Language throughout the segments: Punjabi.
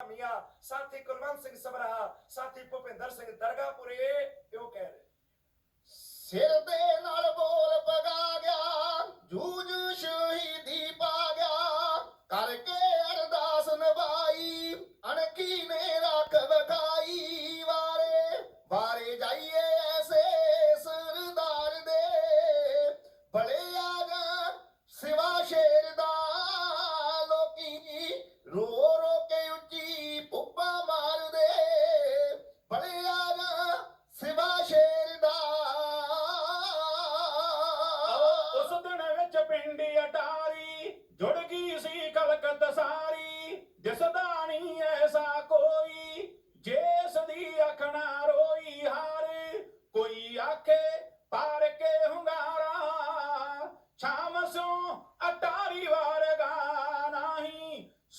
ਮੀਆਂ, ਸਾਥੀ ਕੁਲਵੰਤ ਸਿੰਘ ਸਬਰਾ ਸਾਥੀ ਭੁਪਿੰਦਰ ਸਿੰਘ ਦਰਗਾਪੁਰੇ ਕਿਉਂ ਕਹਿ ਰਹੇ। ਸਿਰ ਦੇ ਨਾਲ ਬੋਲ ਪਗਾ ਗਿਆ, ਜੂਝ ਸ਼ਹੀਦ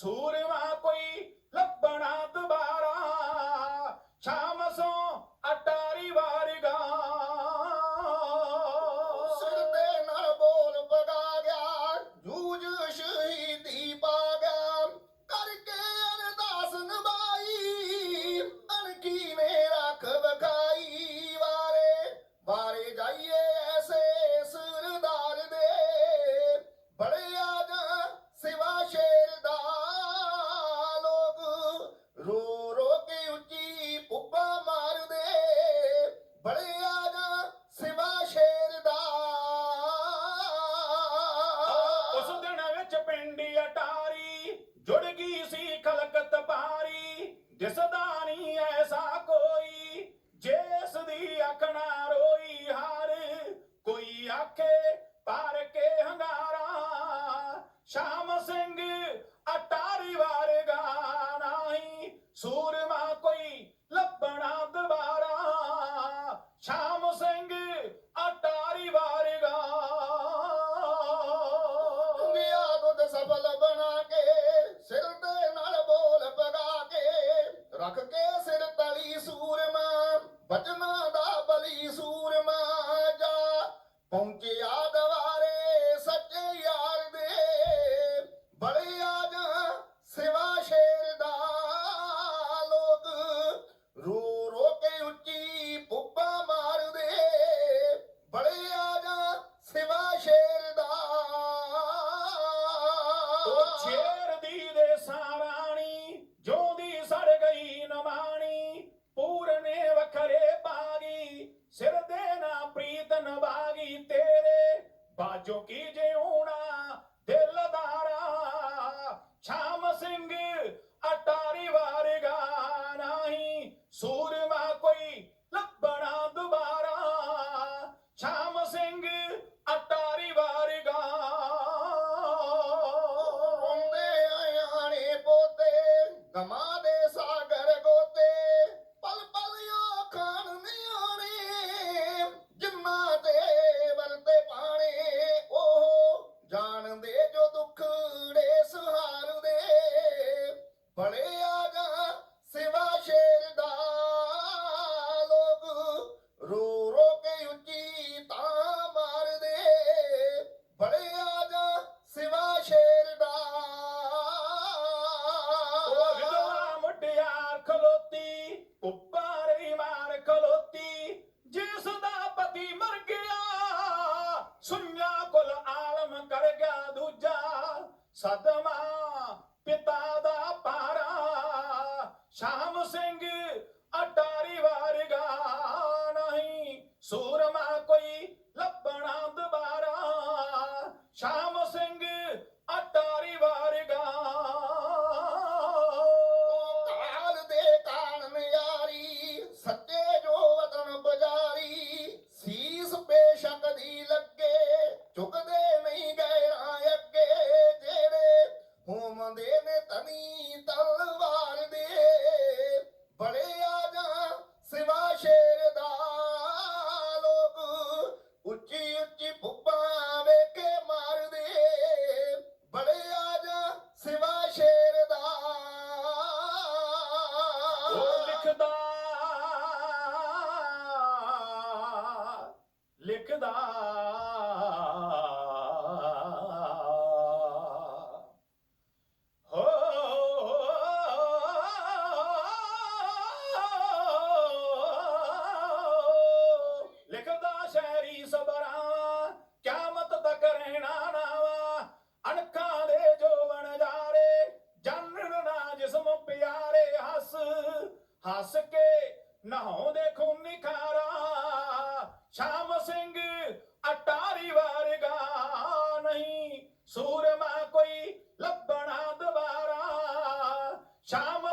ਸੂਰਵਾ ਕੋਈ ਲੱਭਣਾ ਦੁਬਾਰਾ ਸ਼ਾਮ ਸੋ ਅਟਾਰੀ ਵਾ ਦਿਸਦਾ ਨਹੀਂ ਐਸਾ ਕੋਈ, ਜਿਸ ਦੀ ਅੱਖਣਾ ਰੋਈ ਹਰ। ਕੋਈ ਆਖੇ, ਪਰ ਕੇ ਹੰਗਾਰਾ ਸ਼ਾਹ ਸੂਰਮਾ ਬਚਨ Sadama. Yeah. ਹੱਸ ਕੇ ਨਹਾਉਂਦੇ ਖੂਨੀ ਖਾਰਾ। ਸ਼ਾਮ ਸਿੰਘ ਅਟਾਰੀ ਵਾਰਗਾ ਨਹੀਂ, ਸੂਰਮਾ ਕੋਈ ਲੱਭਣਾ ਦੁਬਾਰਾ। ਸ਼ਾਮ